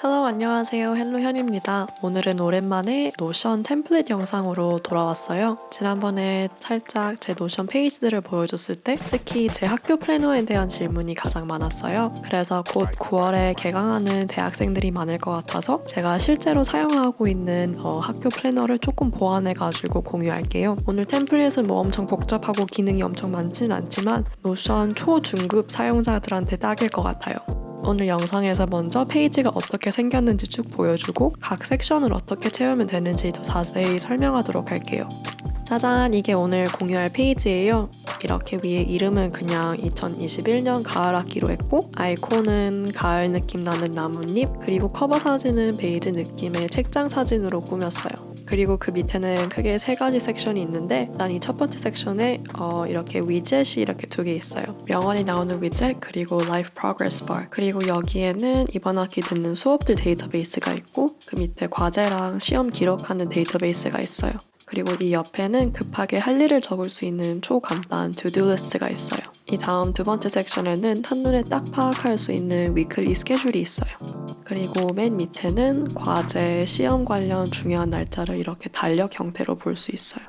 Hello, 안녕하세요. 헬로 현입니다. 오늘은 오랜만에 노션 템플릿 영상으로 돌아왔어요. 지난번에 살짝 제 노션 페이지들을 보여줬을 때 특히 제 학교 플래너에 대한 질문이 가장 많았어요. 그래서 곧 9월에 개강하는 대학생들이 많을 것 같아서 제가 실제로 사용하고 있는 어, 학교 플래너를 조금 보완해 가지고 공유할게요. 오늘 템플릿은 뭐 엄청 복잡하고 기능이 엄청 많지는 않지만 노션 초, 중급 사용자들한테 딱일 것 같아요. 오늘 영상에서 먼저 페이지가 어떻게 생겼는지 쭉 보여주고 각 섹션을 어떻게 채우면 되는지 더 자세히 설명하도록 할게요. 짜잔 이게 오늘 공유할 페이지예요. 이렇게 위에 이름은 그냥 2021년 가을 학기로 했고 아이콘은 가을 느낌 나는 나뭇잎 그리고 커버 사진은 베이지 느낌의 책장 사진으로 꾸몄어요. 그리고 그 밑에는 크게 세 가지 섹션이 있는데 일단 이첫 번째 섹션에 어, 이렇게 위젯이 이렇게 두 개 있어요. 명언이 나오는 위젯 그리고 Life Progress Bar 그리고 여기에는 이번 학기 듣는 수업들 데이터베이스가 있고 그 밑에 과제랑 시험 기록하는 데이터베이스가 있어요. 그리고 이 옆에는 급하게 할 일을 적을 수 있는 초간단 to-do 리스트가 있어요. 이 다음 두 번째 섹션에는 한눈에 딱 파악할 수 있는 위클리 스케줄이 있어요. 그리고 맨 밑에는 과제, 시험 관련 중요한 날짜를 이렇게 달력 형태로 볼 수 있어요.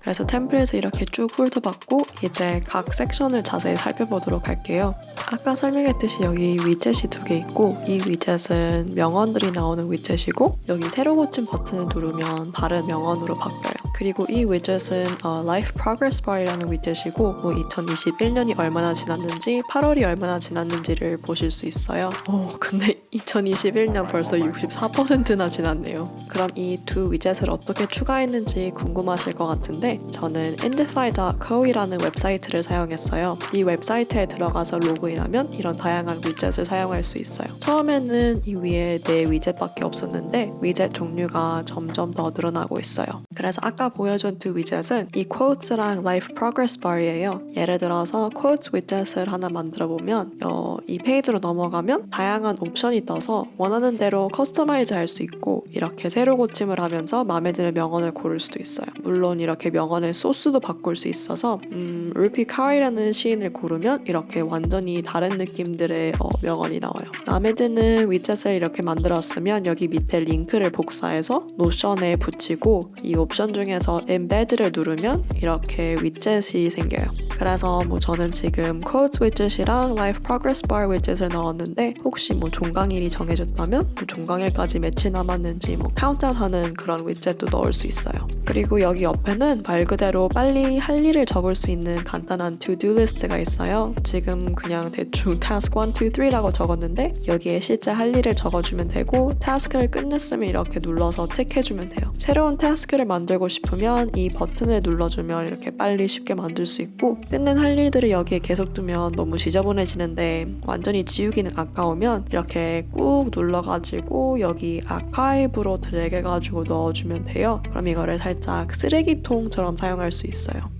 그래서 템플릿을 이렇게 쭉 훑어봤고 이제 각 섹션을 자세히 살펴보도록 할게요. 아까 설명했듯이 여기 위젯이 두 개 있고 이 위젯은 명언들이 나오는 위젯이고 여기 새로 고친 버튼을 누르면 다른 명언으로 바뀌어요. 그리고 이 위젯은 어, Life Progress Bar이라는 위젯이고 뭐 2021년이 얼마나 지났는지 8월이 얼마나 지났는지를 보실 수 있어요. 오 근데 2021년 벌써 64%나 지났네요. 그럼 이 두 위젯을 어떻게 추가했는지 궁금하실 것 같은데 저는 indify.co이라는 웹사이트를 사용했어요. 이 웹사이트에 들어가서 로그인하면 이런 다양한 위젯을 사용할 수 있어요. 처음에는 이 위에 네 위젯밖에 없었는데 위젯 종류가 점점 더 늘어나고 있어요. 그래서 아까 보여준 두 위젯은 이 quotes랑 life progress bar이에요. 예를 들어서 quotes 위젯을 하나 만들어 보면 어, 이 페이지로 넘어가면 다양한 옵션이 떠서 원하는 대로 커스터마이즈 할 수 있고 이렇게 새로 고침을 하면서 마음에 드는 명언을 고를 수도 있어요. 물론 이렇게 명언의 소스도 바꿀 수 있어서 음, 루피 카이라는 시인을 고르면 이렇게 완전히 다른 느낌들의 어, 명언이 나와요. 마음에 드는 위젯을 이렇게 만들었으면 여기 밑에 링크를 복사해서 노션에 붙이고 이 옵션 중에서 embed를 누르면 이렇게 위젯이 생겨요. 그래서 뭐 저는 지금 quotes 위젯이랑 life progress bar 위젯을 넣었는데 혹시 뭐 종강일이 정해졌다면 뭐 종강일까지 며칠 남았는지 뭐 카운트다운 하는 그런 위젯도 넣을 수 있어요. 그리고 여기 옆에는 말 그대로 빨리 할 일을 적을 수 있는 간단한 to-do 리스트가 있어요. 지금 그냥 대충 task 1, 2, 3라고 적었는데 여기에 실제 할 일을 적어주면 되고 타스크를 끝냈으면 이렇게 눌러서 틱해주면 돼요. 새로운 타스크를 만들고 싶으면 이 버튼을 눌러주면 이렇게 빨리 쉽게 만들 수 있고 끝낸 할 일들을 여기에 계속 두면 너무 지저분해지는데 완전히 지우기는 아까우면 이렇게 꾹 눌러가지고 여기 아카이브로 드래그 해가지고 넣어주면 돼요. 그럼 이거를 살짝 쓰레기통처럼 사용할 수 있어요.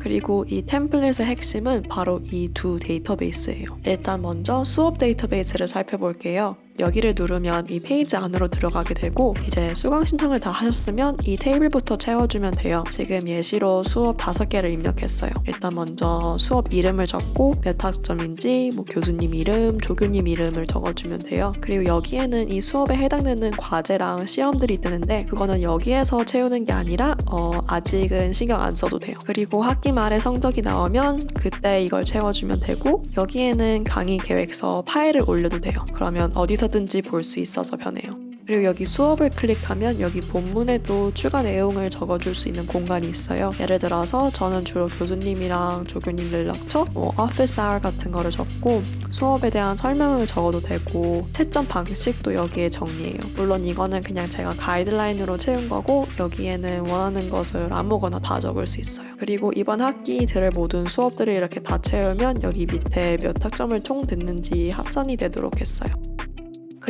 그리고 이 템플릿의 핵심은 바로 이 두 데이터베이스예요. 일단 먼저 수업 데이터베이스를 살펴볼게요. 여기를 누르면 이 페이지 안으로 들어가게 되고 이제 수강 신청을 다 하셨으면 이 테이블부터 채워주면 돼요. 지금 예시로 수업 다섯 개를 입력했어요. 일단 먼저 수업 이름을 적고 몇 학점인지 뭐 교수님 이름, 조교님 이름을 적어주면 돼요. 그리고 여기에는 이 수업에 해당되는 과제랑 시험들이 뜨는데 그거는 여기에서 채우는 게 아니라 어, 아직은 신경 안 써도 돼요. 그리고 학기 말에 성적이 나오면 그때 이걸 채워주면 되고 여기에는 강의 계획서 파일을 올려도 돼요. 그러면 어디서 어디서든지 볼 수 있어서 편해요. 그리고 여기 수업을 클릭하면 여기 본문에도 추가 내용을 적어줄 수 있는 공간이 있어요. 예를 들어서 저는 주로 교수님이랑 조교님 연락처, 뭐 office hour 같은 거를 적고 수업에 대한 설명을 적어도 되고 채점 방식도 여기에 정리해요. 물론 이거는 그냥 제가 가이드라인으로 채운 거고 여기에는 원하는 것을 아무거나 다 적을 수 있어요. 그리고 이번 학기 들을 모든 수업들을 이렇게 다 채우면 여기 밑에 몇 학점을 총 듣는지 합산이 되도록 했어요.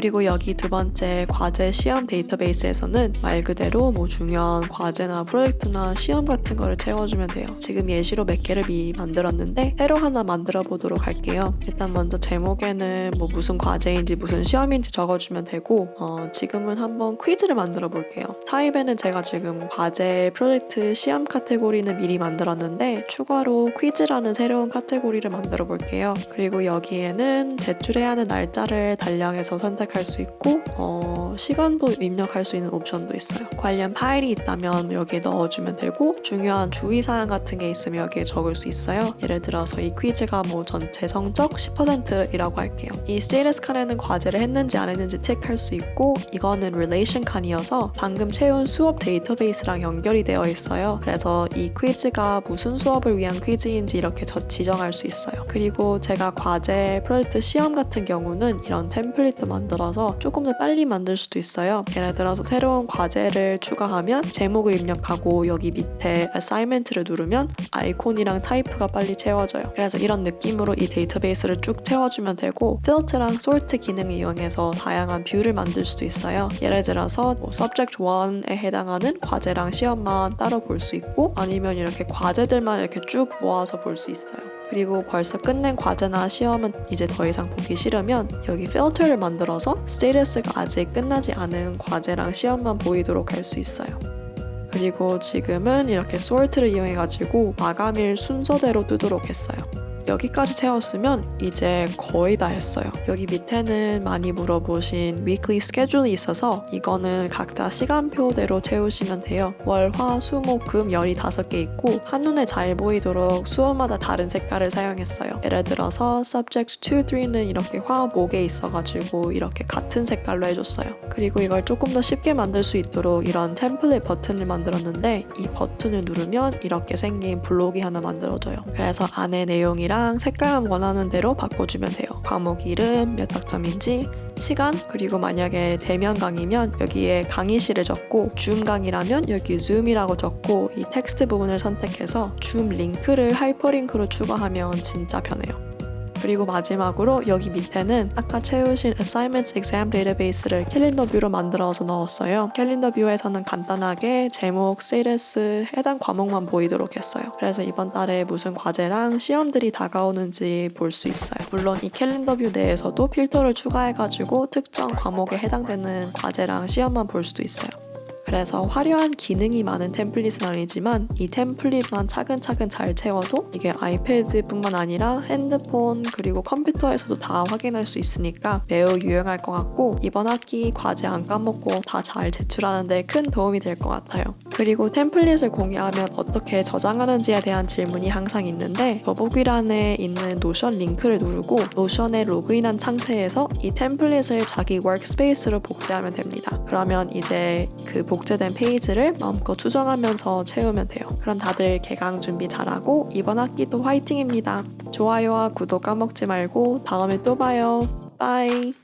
그리고 여기 두 번째 과제 시험 데이터베이스에서는 말 그대로 뭐 중요한 과제나 프로젝트나 시험 같은 거를 채워주면 돼요. 지금 예시로 몇 개를 미리 만들었는데 새로 하나 만들어 보도록 할게요. 일단 먼저 제목에는 뭐 무슨 과제인지 무슨 시험인지 적어주면 되고 어, 지금은 한번 퀴즈를 만들어 볼게요. 타입에는 제가 지금 과제, 프로젝트, 시험 카테고리는 미리 만들었는데 추가로 퀴즈라는 새로운 카테고리를 만들어 볼게요. 그리고 여기에는 제출해야 하는 날짜를 달량해서 선택 선택할 수 있고 어, 시간도 입력할 수 있는 옵션도 있어요. 관련 파일이 있다면 여기에 넣어주면 되고 중요한 주의사항 같은 게 있으면 여기에 적을 수 있어요. 예를 들어서 이 퀴즈가 뭐 전체 성적 10%이라고 할게요. 이 스테이터스 칸에는 과제를 했는지 안 했는지 체크할 수 있고 이거는 relation 칸이어서 방금 채운 수업 데이터베이스랑 연결이 되어 있어요. 그래서 이 퀴즈가 무슨 수업을 위한 퀴즈인지 이렇게 저 지정할 수 있어요. 그리고 제가 과제, 프로젝트, 시험 같은 경우는 이런 템플릿도 만들어 서 조금 더 빨리 만들 수도 있어요. 예를 들어서 새로운 과제를 추가하면 제목을 입력하고 여기 밑에 assignment를 누르면 아이콘이랑 타이프가 빨리 채워져요. 그래서 이런 느낌으로 이 데이터베이스를 쭉 채워주면 되고 filter랑 sort 기능을 이용해서 다양한 뷰를 만들 수도 있어요. 예를 들어서 뭐 subject 1에 해당하는 과제랑 시험만 따로 볼 수 있고 아니면 이렇게 과제들만 이렇게 쭉 모아서 볼 수 있어요. 그리고 벌써 끝낸 과제나 시험은 이제 더 이상 보기 싫으면 여기 필터를 만들어서 스테이터스가 아직 끝나지 않은 과제랑 시험만 보이도록 할 수 있어요. 그리고 지금은 이렇게 sort를 이용해 가지고 마감일 순서대로 뜨도록 했어요. 여기까지 채웠으면 이제 거의 다 했어요. 여기 밑에는 많이 물어보신 weekly schedule이 있어서 이거는 각자 시간표대로 채우시면 돼요. 월, 화, 수, 목, 금 열이 다섯 개 있고 한눈에 잘 보이도록 수업마다 다른 색깔을 사용했어요. 예를 들어서 subject 2, 3는 이렇게 화, 목에 있어가지고 이렇게 같은 색깔로 해줬어요. 그리고 이걸 조금 더 쉽게 만들 수 있도록 이런 템플릿 버튼을 만들었는데 이 버튼을 누르면 이렇게 생긴 블록이 하나 만들어져요. 그래서 안에 내용이랑 색깔만 원하는 대로 바꿔주면 돼요. 과목 이름, 몇 학점인지, 시간, 그리고 만약에 대면 강의면 여기에 강의실을 적고 줌 강의라면 여기 줌이라고 적고 이 텍스트 부분을 선택해서 줌 링크를 하이퍼링크로 추가하면 진짜 편해요. 그리고 마지막으로 여기 밑에는 아까 채우신 Assignments Exam Database를 캘린더 뷰로 만들어서 넣었어요. 캘린더 뷰에서는 간단하게 제목, status, 해당 과목만 보이도록 했어요. 그래서 이번 달에 무슨 과제랑 시험들이 다가오는지 볼 수 있어요. 물론 이 캘린더 뷰 내에서도 필터를 추가해가지고 특정 과목에 해당되는 과제랑 시험만 볼 수도 있어요. 그래서 화려한 기능이 많은 템플릿은 아니지만 이 템플릿만 차근차근 잘 채워도 이게 아이패드뿐만 아니라 핸드폰 그리고 컴퓨터에서도 다 확인할 수 있으니까 매우 유용할 것 같고 이번 학기 과제 안 까먹고 다 잘 제출하는데 큰 도움이 될 것 같아요. 그리고 템플릿을 공유하면 어떻게 저장하는지에 대한 질문이 항상 있는데 더보기란에 있는 노션 링크를 누르고 노션에 로그인한 상태에서 이 템플릿을 자기 워크스페이스로 복제하면 됩니다. 그러면 이제 그 복 제된 페이지를 마음껏 수정하면서 채우면 돼요. 그럼 다들 개강 준비 잘하고 이번 학기도 화이팅입니다. 좋아요와 구독 까먹지 말고 다음에 또 봐요. 빠이.